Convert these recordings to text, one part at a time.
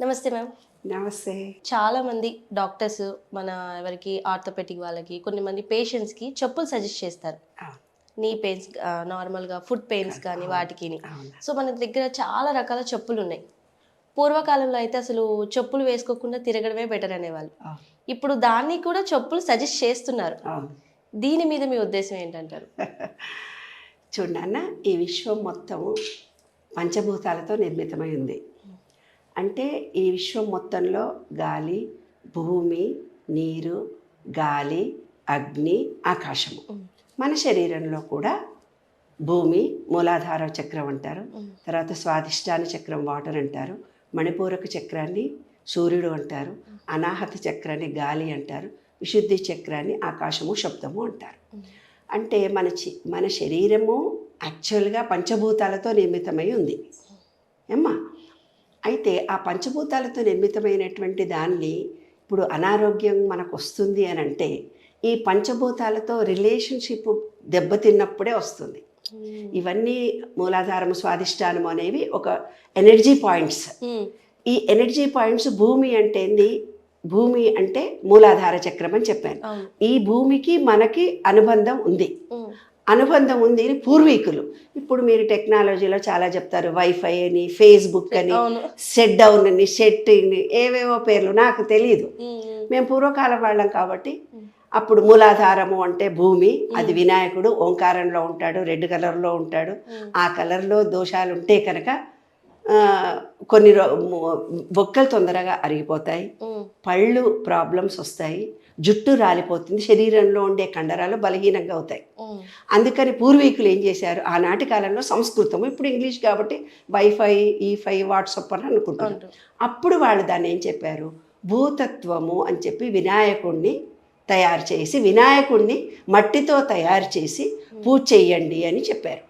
నమస్తే మ్యామ్. నమస్తే. చాలా మంది డాక్టర్స్ మన ఎవరికి ఆర్థోపెటిక్ వాళ్ళకి కొన్ని మంది పేషెంట్స్కి చెప్పులు సజెస్ట్ చేస్తారు. నీ పెయిన్స్ నార్మల్గా ఫుడ్ పెయిన్స్ కానీ వాటికి. సో మన దగ్గర చాలా రకాల చెప్పులు ఉన్నాయి. పూర్వకాలంలో అయితే అసలు చెప్పులు వేసుకోకుండా తిరగడమే బెటర్ అనేవాళ్ళు. ఇప్పుడు దాన్ని కూడా చెప్పులు సజెస్ట్ చేస్తున్నారు. దీని మీద మీ ఉద్దేశం ఏంటంటారు? చూడన్న ఈ విశ్వం మొత్తం పంచభూతాలతో నిర్మితమై ఉంది. అంటే ఈ విశ్వం మొత్తంలో గాలి భూమి నీరు గాలి అగ్ని ఆకాశము. మన శరీరంలో కూడా భూమి మూలాధార చక్రం అంటారు. తర్వాత స్వాదిష్టాన చక్రం వాటర్ అంటారు. మణిపూరక చక్రాన్ని సూర్యుడు అంటారు. అనాహత చక్రాన్ని గాలి అంటారు. విశుద్ధి చక్రాన్ని ఆకాశము శబ్దము అంటారు. అంటే మన చి మన శరీరము యాక్చువల్గా పంచభూతాలతో నిర్మితమై ఉంది. ఏమ్మా? అయితే ఆ పంచభూతాలతో నిర్మితమైనటువంటి దాన్ని ఇప్పుడు అనారోగ్యం మనకు వస్తుంది అని అంటే ఈ పంచభూతాలతో రిలేషన్షిప్ దెబ్బతిన్నప్పుడే వస్తుంది. ఇవన్నీ మూలాధారము స్వాదిష్టానము అనేవి ఒక ఎనర్జీ పాయింట్స్. ఈ ఎనర్జీ పాయింట్స్ భూమి అంటే ఏంది? భూమి అంటే మూలాధార చక్రం అని చెప్పాను. ఈ భూమికి మనకి అనుబంధం ఉంది. అనుబంధం ఉంది పూర్వీకులు. ఇప్పుడు మీరు టెక్నాలజీలో చాలా చెప్తారు వైఫై అని ఫేస్బుక్ అని అవును. సెట్ డౌన్ అని సెట్ అని ఏవేవో పేర్లు నాకు తెలియదు మ్మ్. పూర్వకాలం వాళ్ళం కాబట్టి అప్పుడు మూలాధారము అంటే భూమి అది వినాయకుడు ఓంకారంలో ఉంటాడు రెడ్ కలర్లో ఉంటాడు ఆ కలర్లో దోషాలు ఉంటే కనుక కొన్ని బొక్కలు తొందరగా అరిగిపోతాయి. పళ్ళు ప్రాబ్లమ్స్ వస్తాయి. జుట్టు రాలిపోతుంది. శరీరంలో ఉండే కండరాలు బలహీనంగా అవుతాయి. అందుకని పూర్వీకులు ఏం చేశారు? ఆనాటి కాలంలో సంస్కృతం ఇప్పుడు ఇంగ్లీష్ కాబట్టి వైఫై ఈఫై వాట్సాప్ అని అనుకుంటున్నారు. అప్పుడు వాళ్ళు దాన్ని ఏం చెప్పారు? భూతత్వము అని చెప్పి వినాయకుడిని తయారు చేసి వినాయకుడిని మట్టితో తయారు చేసి పూజ చెయ్యండి అని చెప్పారు.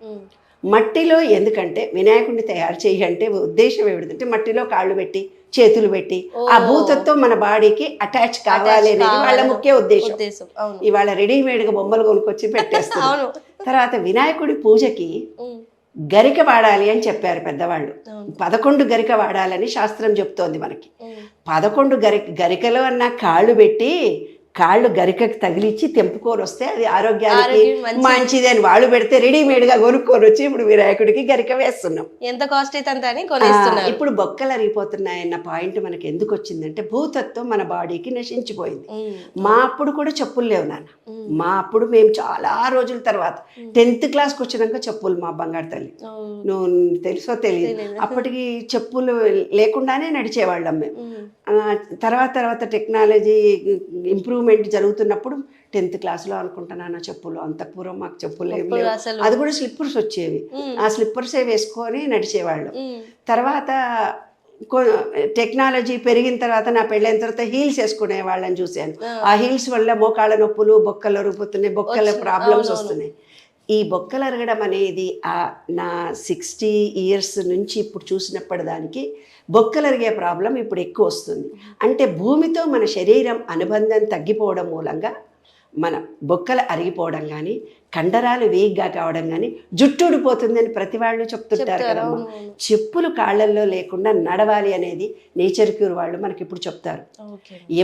మట్టిలో ఎందుకంటే వినాయకుడిని తయారు చేయంటే ఉద్దేశం ఏమిటంటే మట్టిలో కాళ్ళు పెట్టి చేతులు పెట్టి ఆ భూతత్వం మన బాడీకి అటాచ్ కావాలి అనేది వాళ్ళ ముఖ్య ఉద్దేశం. ఇవాళ రెడీమేడ్గా బొమ్మలు కొనుక్కొచ్చి పెట్టేస్తారు తర్వాత వినాయకుడి పూజకి. గరిక వాడాలి అని చెప్పారు పెద్దవాళ్ళు. పదకొండు గరిక వాడాలని శాస్త్రం చెప్తోంది మనకి. పదకొండు గరి గరికలో అన్న కాళ్ళు పెట్టి కాళ్ళు గరికకి తగిలిచ్చి తెంపుకొని వస్తే అది ఆరోగ్యానికి ఆరోగ్యం మంచిది. అని వాళ్ళు పెడితే రెడీమేడ్గా కొనుక్కొని వచ్చి ఇప్పుడు వినాయకుడికి గరిక వేస్తున్నాం ఎంత కాస్ట్ అయితే ఇప్పుడు బొక్కలు అరిగిపోతున్నాయన్న పాయింట్ మనకి ఎందుకు వచ్చిందంటే భూతత్వం మన బాడీకి నశించిపోయింది. మా అప్పుడు కూడా చెప్పులు లేవు నాన్న. మా అప్పుడు మేము చాలా రోజుల తర్వాత టెన్త్ క్లాస్కి వచ్చినాక చెప్పులు మా బంగారు తల్లి. నువ్వు తెలుసో తెలియదు. అప్పటికి చెప్పులు లేకుండానే నడిచేవాళ్ళం మేము తర్వాత తర్వాత టెక్నాలజీ ఇంప్రూవ్మెంట్ జరుగుతున్నప్పుడు టెన్త్ క్లాస్లో అనుకుంటున్నాను చెప్పులు అంత పూర్వం మాకు చెప్పులు ఏం చెప్పులు లేవు అసలు అది కూడా స్లిప్పర్స్ వచ్చేవి. ఆ స్లిప్పర్సే వేసుకొని నడిచేవాళ్ళు. తర్వాత టెక్నాలజీ పెరిగిన తర్వాత నా పెళ్ళైన తర్వాత హీల్స్ వేసుకునే వాళ్ళని చూశాను ఆ హీల్స్ వల్ల మోకాళ్ళ నొప్పులు బొక్కలు అరుగుతున్నాయి బొక్కల. ప్రాబ్లమ్స్. వస్తున్నాయి ఈ బొక్కలు అరగడం అనేది ఆ నా సిక్స్టీ ఇయర్స్ నుంచి ఇప్పుడు చూసినప్పటి దానికి బొక్కలు అరిగే ప్రాబ్లం ఇప్పుడు ఎక్కువ వస్తుంది. అంటే భూమితో మన శరీరం అనుబంధం తగ్గిపోవడం మూలంగా మన బొక్కలు అరిగిపోవడం కానీ కండరాలు వీక్గా కావడం కానీ జుట్టు ఊడిపోతుందని ప్రతి వాళ్ళు చెప్తుంటారు కదమ్మా. అవును, చెప్పులు కాళ్ళల్లో లేకుండా నడవాలి అనేది నేచర్ క్యూర్ వాళ్ళు మనకి ఇప్పుడు చెప్తారు.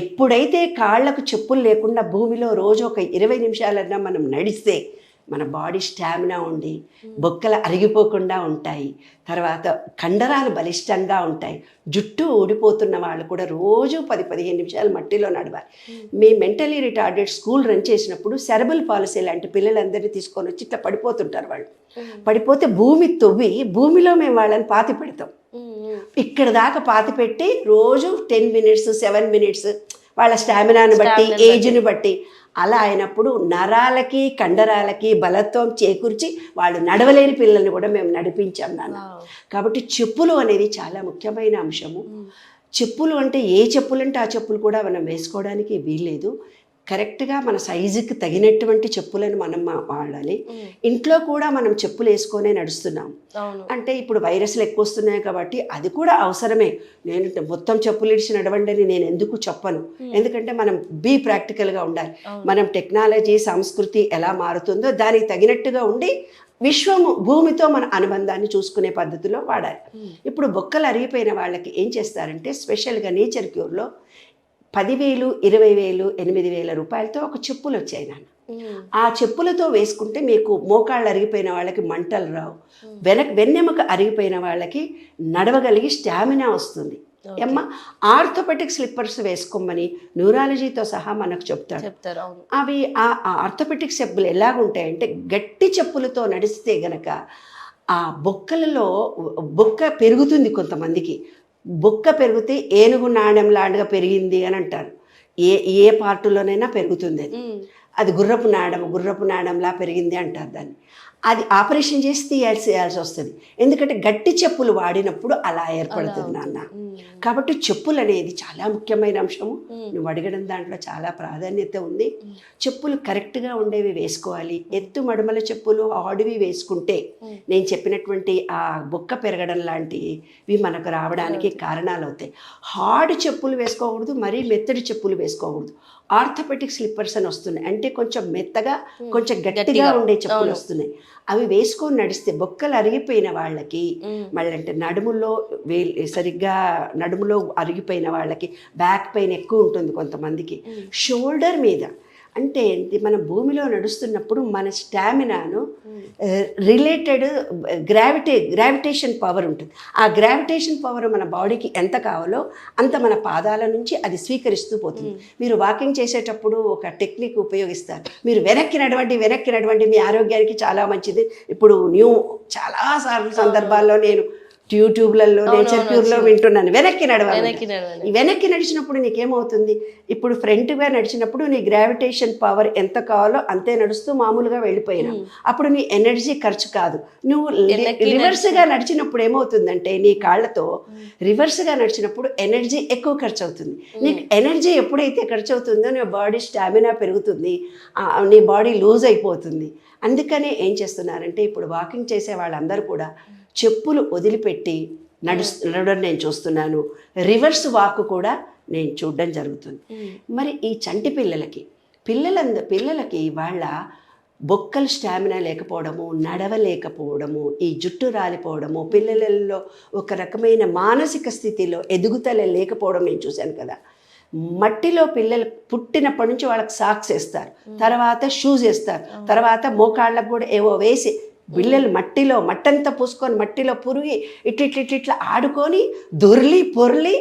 ఎప్పుడైతే కాళ్ళకు చెప్పులు లేకుండా భూమిలో రోజు ఒక ఇరవై నిమిషాలన్నా మనం నడిస్తే మన బాడీ స్టామినా ఉండి బొక్కలు అరిగిపోకుండా ఉంటాయి. తర్వాత కండరాలు బలిష్టంగా ఉంటాయి. జుట్టు ఊడిపోతున్న వాళ్ళు కూడా రోజు పది పదిహేను నిమిషాలు మట్టిలో నడవాలి. మీ మెంటలీ రిటార్డెడ్ స్కూల్ రన్ చేసినప్పుడు సెరబల్ పాలసీ లాంటి పిల్లలందరినీ తీసుకొని వచ్చి ఇట్లా పడిపోతుంటారు వాళ్ళు. పడిపోతే భూమి తవ్వి భూమిలో మేము వాళ్ళని పాతి పెడతాం. ఇక్కడ దాకా పాతి పెట్టి రోజు టెన్ మినిట్స్ సెవెన్ మినిట్స్ వాళ్ళ స్టామినాను బట్టి. ఏజ్ని బట్టి అలా అయినప్పుడు నరాలకి కండరాలకి బలత్వం చేకూర్చి వాళ్ళు నడవలేని పిల్లల్ని కూడా మేము నడిపించాం నాన్న. కాబట్టి చెప్పులు అనేది చాలా ముఖ్యమైన అంశము. చెప్పులు అంటే ఏ చెప్పులు అంటే ఆ చెప్పులు కూడా మనం వేసుకోవడానికి వీల్లేదు కరెక్ట్గా మన సైజుకి తగినటువంటి చెప్పులను మనం వాడాలి. ఇంట్లో కూడా మనం చెప్పులు వేసుకొనే నడుస్తున్నాం. అంటే ఇప్పుడు వైరస్లు ఎక్కువ వస్తున్నాయి కాబట్టి అది కూడా అవసరమే. నేను మొత్తం చెప్పులు ఇడిచి నడవండి అని నేను ఎందుకు చెప్పను? ఎందుకంటే మనం బీ ప్రాక్టికల్గా ఉండాలి. మనం టెక్నాలజీ సంస్కృతి ఎలా మారుతుందో దానికి తగినట్టుగా ఉండి విశ్వము భూమితో మన అనుబంధాన్ని చూసుకునే పద్ధతిలో వాడాలి. ఇప్పుడు బొక్కలు అరిగిపోయిన వాళ్ళకి ఏం చేస్తారంటే స్పెషల్గా నేచర్ క్యూర్లో పదివేలు ఇరవై వేలు ఎనిమిది వేల రూపాయలతో ఒక చెప్పులు వచ్చాయి నాన్న ఆ చెప్పులతో వేసుకుంటే మీకు మోకాళ్ళు అరిగిపోయిన వాళ్ళకి మంటలు రావు. వెనక వెన్నెముక అరిగిపోయిన వాళ్ళకి నడవగలిగి స్టామినా వస్తుంది. అమ్మ ఆర్థోపెటిక్ స్లిప్పర్స్ వేసుకోమని న్యూరాలజీతో సహా మనకు చెప్తాడు అవి ఆ ఆర్థోపెటిక్ చెప్పులు ఎలాగుంటాయంటే గట్టి చెప్పులతో నడిస్తే గనక ఆ బొక్కలలో బొక్క పెరుగుతుంది కొంతమందికి. బొక్క పెరిగితే ఏనుగు నాణ్యం లాంటిగా పెరిగింది అని అంటారు. ఏ ఏ పార్టులోనైనా పెరుగుతుంది అది. అది గుర్రపు నాడం గుర్రపు నాడంలా పెరిగింది అంటారు దాన్ని. అది ఆపరేషన్ చేసి తీయాల్సి చేయాల్సి వస్తుంది. ఎందుకంటే గట్టి చెప్పులు వాడినప్పుడు అలా ఏర్పడుతుంది నాన్న. కాబట్టి చెప్పులు అనేది చాలా ముఖ్యమైన అంశము. నువ్వు అడగడం దాంట్లో చాలా ప్రాధాన్యత ఉంది. చెప్పులు కరెక్ట్గా ఉండేవి వేసుకోవాలి. ఎత్తు మడమల చెప్పులు ఆడివి వేసుకుంటే. నేను చెప్పినటువంటి ఆ బొక్క పెరగడం లాంటివి మనకు రావడానికి కారణాలు అవుతాయి. హార్డ్ చెప్పులు వేసుకోకూడదు మరీ మెత్తడి చెప్పులు వేసుకోకూడదు. ఆర్థోపెటిక్ స్లిప్పర్స్ అని వస్తున్నాయి అంటే కొంచెం మెత్తగా కొంచెం గట్టిగా. ఉండే చెప్పులు. వస్తున్నాయి అవి వేసుకొని నడిస్తే బొక్కలు అరిగిపోయిన వాళ్ళకి. మళ్ళీ అంటే నడుములో వేల్ సరిగ్గా నడుములో అరిగిపోయిన వాళ్ళకి బ్యాక్ పెయిన్ ఎక్కువ ఉంటుంది కొంతమందికి షోల్డర్ మీద అంటే ఏంటి? మన భూమిలో నడుస్తున్నప్పుడు మన స్టామినాను రిలేటెడ్ గ్రావిటే గ్రావిటేషన్ పవర్ ఉంటుంది. ఆ గ్రావిటేషన్ పవర్ మన బాడీకి ఎంత కావాలో అంత మన పాదాల నుంచి అది స్వీకరిస్తూ పోతుంది. మీరు వాకింగ్ చేసేటప్పుడు ఒక టెక్నిక్ ఉపయోగిస్తారు. మీరు వెనక్కి నడవండి వెనక్కి నడవండి మీ ఆరోగ్యానికి చాలా మంచిది. ఇప్పుడు న్యూ చాలా సార్లు సందర్భాల్లో నేను యూట్యూబ్లలో నేచర్ ప్యూర్లో వింటున్నాను. వెనక్కి నడవాలి. వెనక్కి నడవాలి. ఈ వెనక్కి నడిచినప్పుడు నీకేమవుతుంది? ఇప్పుడు ఫ్రంట్గా నడిచినప్పుడు నీ గ్రావిటేషన్ పవర్ ఎంత కావాలో అంతే నడుస్తూ మామూలుగా వెళ్ళిపోయినావు. అప్పుడు నీ ఎనర్జీ ఖర్చు కాదు. నువ్వు రివర్స్గా నడిచినప్పుడు. ఏమవుతుందంటే నీ కాళ్ళతో రివర్స్గా నడిచినప్పుడు ఎనర్జీ ఎక్కువ ఖర్చు అవుతుంది నీకు ఎనర్జీ ఎప్పుడైతే ఖర్చు అవుతుందో నీ బాడీ స్టామినా పెరుగుతుంది. నీ బాడీ లూజ్ అయిపోతుంది. అందుకనే ఏం చేస్తున్నారంటే ఇప్పుడు వాకింగ్ చేసే వాళ్ళందరూ కూడా చెప్పులు వదిలిపెట్టి నడు నడవడం నేను చూస్తున్నాను. రివర్స్ వాక్ కూడా నేను చూడడం జరుగుతుంది. ఉమ్. మరి ఈ చంటి పిల్లలకి పిల్లలంద పిల్లలకి వాళ్ళ బొక్కల స్టామినా లేకపోవడము నడవలేకపోవడము ఈ జుట్టు రాలిపోవడము పిల్లలలో ఒక రకమైన మానసిక స్థితిలో ఎదుగుదల లేకపోవడం నేను చూశాను కదా. మట్టిలో పిల్లలు పుట్టినప్పటి నుంచి వాళ్ళకి సాక్స్ వేస్తారు. తర్వాత షూస్ వేస్తారు. తర్వాత మోకాళ్ళకు కూడా ఏవో వేసి బిళ్ళలు మట్టిలో మట్టంతా పూసుకొని మట్టిలో పురిగి ఇట్ల ఇట్లా ఆడుకొని దొర్లి పొర్లి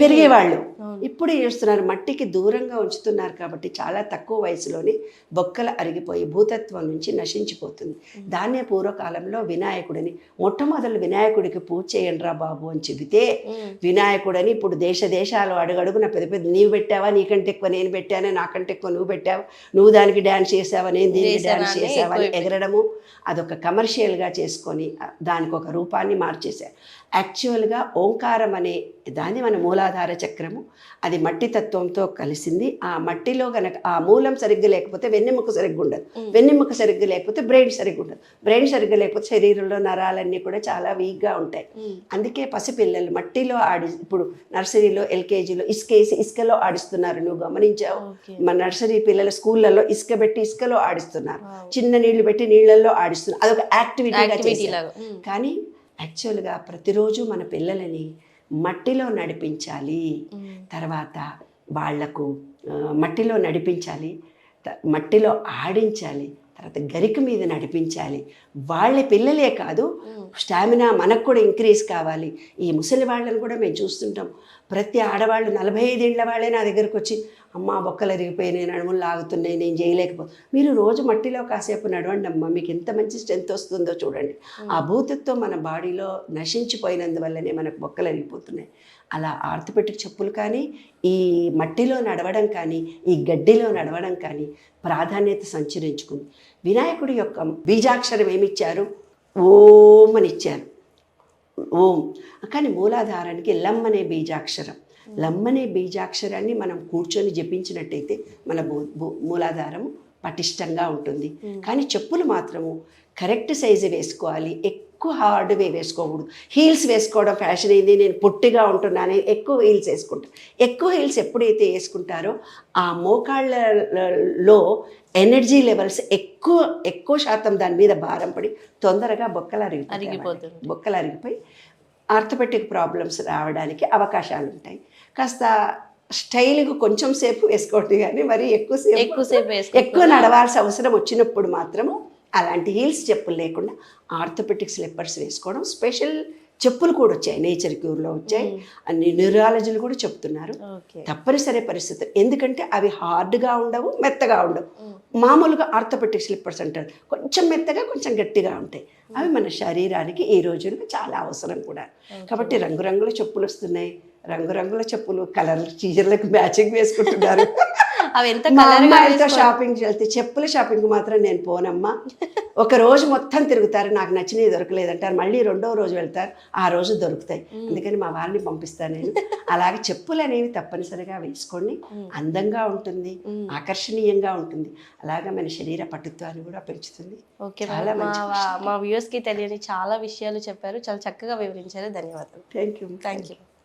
పెరిగేవాళ్ళు. ఇప్పుడు ఏం చేస్తున్నారు మట్టికి దూరంగా ఉంచుతున్నారు కాబట్టి చాలా తక్కువ వయసులోనే బొక్కలు అరిగిపోయి భూతత్వం నుంచి నశించిపోతుంది. దాన్నే పూర్వకాలంలో వినాయకుడిని మొట్టమొదలు వినాయకుడికి పూజ చేయండి రా బాబు అని చెబితే. వినాయకుడని ఇప్పుడు దేశ దేశాలు అడుగడుగున పెద్ద పెద్ద నీవు పెట్టావా? నీకంటే ఎక్కువ నేను పెట్టానే? నాకంటే ఎక్కువ నువ్వు పెట్టావు? నువ్వు దానికి డ్యాన్స్ చేసావా? నేను దీనికి డ్యాన్స్ చేసావా? అని ఎగరడము. అదొక కమర్షియల్గా చేసుకొని దానికి ఒక రూపాన్ని మార్చేశారు. యాక్చువల్గా ఓంకారం అనే దాన్ని మన మూలాధార చక్రము. అది మట్టి తత్వంతో కలిసింది. ఆ మట్టిలో గనక ఆ మూలం సరిగ్గా లేకపోతే వెన్నెముక సరిగ్గా ఉండదు. వెన్నెముక సరిగ్గా లేకపోతే బ్రెయిన్ సరిగ్గా ఉండదు. బ్రెయిన్ సరిగ్గా లేకపోతే శరీరంలో నరాలన్నీ కూడా చాలా వీక్గా ఉంటాయి. అందుకే పసిపిల్లలు మట్టిలో ఆడి ఇప్పుడు నర్సరీలో ఎల్కేజీలో ఇసుకేసి ఇసుకలో ఆడిస్తున్నారు. నువ్వు గమనించావు. మన నర్సరీ పిల్లల స్కూళ్ళల్లో ఇసుక పెట్టి ఇసుకలో ఆడిస్తున్నారు. చిన్న నీళ్ళు పెట్టి నీళ్ళల్లో ఆడిస్తున్నారు. అదొక యాక్టివిటీగా చేశారు. కానీ యాక్చువల్గా ప్రతిరోజు మన పిల్లలని మట్టిలో నడిపించాలి. తర్వాత వాళ్ళకు మట్టిలో నడిపించాలి. మట్టిలో ఆడించాలి. తర్వాత గరిక మీద నడిపించాలి. వాళ్ళ పిల్లలే కాదు స్టామినా మనకు కూడా ఇంక్రీజ్ కావాలి. ఈ ముసలి వాళ్ళని కూడా మేము చూస్తుంటాం. ప్రతి ఆడవాళ్ళు నలభై ఐదేళ్ళ వాళ్ళే నా దగ్గరకు వచ్చి అమ్మ బొక్కలు ఎరిగిపోయినాయి నడుములు లాగుతున్నాయి నేను చేయలేకపో మీరు రోజు మట్టిలో కాసేపు నడవండి అమ్మ మీకు ఎంత మంచి స్ట్రెంత్ వస్తుందో చూడండి. ఆ భూతత్వం మన బాడీలో నశించిపోయినందువల్లనే మనకు బొక్కలు ఎరిగిపోతున్నాయి అలా ఆర్థోపెటిక్ చెప్పులు కానీ ఈ మట్టిలో నడవడం కానీ ఈ గడ్డిలో నడవడం కానీ ప్రాధాన్యత సంచరించుకుంది. వినాయకుడి యొక్క బీజాక్షరం ఏమిచ్చారు? ఓం అని ఇచ్చారు. ఓం. కానీ మూలాధారానికి లమ్ అనే బీజాక్షరం. లమ్ అనే బీజాక్షరాన్ని మనం కూర్చొని జపించినట్టయితే మన మూలాధారము పటిష్టంగా ఉంటుంది. కానీ చెప్పులు మాత్రము కరెక్ట్ సైజు వేసుకోవాలి. ఎక్కువ ఎక్కువ హార్డ్వే వేసుకోకూడదు హీల్స్ వేసుకోవడం ఫ్యాషన్ అయింది నేను పొట్టిగా ఉంటున్నాను ఎక్కువ హీల్స్ వేసుకుంటాను ఎక్కువ హీల్స్ ఎప్పుడైతే వేసుకుంటారో ఆ మోకాళ్ళలో ఎనర్జీ లెవెల్స్ ఎక్కువ ఎక్కువ శాతం దాని మీద భారం పడి తొందరగా బొక్కలు అరిగిపోతాయి అరిగిపోతుంది. బొక్కలు అరిగిపోయి ఆర్థోపెటిక్ ప్రాబ్లమ్స్ రావడానికి అవకాశాలు ఉంటాయి కాస్త స్టైల్గా కొంచెం సేపు వేసుకోండి కానీ మరి ఎక్కువసేపు ఎక్కువసేపు. ఎక్కువ నడవాల్సిన అవసరం వచ్చినప్పుడు మాత్రము అలాంటి హీల్స్ చెప్పులు లేకుండా ఆర్థోపెటిక్ స్లిప్పర్స్ వేసుకోవడం స్పెషల్ చెప్పులు కూడా వచ్చాయి. నేచర్ క్యూర్లో వచ్చాయి. అన్ని న్యూరాలజీలు కూడా చెప్తున్నారు. తప్పనిసరి పరిస్థితులు. ఎందుకంటే అవి హార్డ్గా ఉండవు మెత్తగా ఉండవు. మామూలుగా ఆర్థోపెటిక్ స్లిప్పర్స్ అంటారు. కొంచెం మెత్తగా కొంచెం గట్టిగా ఉంటాయి. అవి మన శరీరానికి ఈ రోజుల్లో చాలా అవసరం కూడా. కాబట్టి రంగురంగుల చెప్పులు వస్తున్నాయి. రంగురంగుల చెప్పులు కలర్ చీరలకు మ్యాచింగ్ వేసుకుంటున్నారు. అవి ఎంత మా అమ్మాయిలతో షాపింగ్ వెళ్తే చెప్పుల షాపింగ్ మాత్రం నేను పోనమ్మా. ఒక రోజు మొత్తం తిరుగుతారు నాకు నచ్చినవి దొరకలేదంటారు మళ్ళీ రెండో రోజు వెళ్తారు ఆ రోజు దొరుకుతాయి. అందుకని మా వారిని పంపిస్తాను నేను. అలాగే చెప్పులు అనేవి తప్పనిసరిగా వేసుకోండి. అందంగా ఉంటుంది ఆకర్షణీయంగా ఉంటుంది. అలాగా మన శరీర పటుత్వాన్ని కూడా పెంచుతుంది. ఓకే. మా మంచి వా- మా వ్యూవర్స్కి తెలియని చాలా విషయాలు చెప్పారు. చాలా చక్కగా వివరించారు. ధన్యవాదాలు. Thank you thank you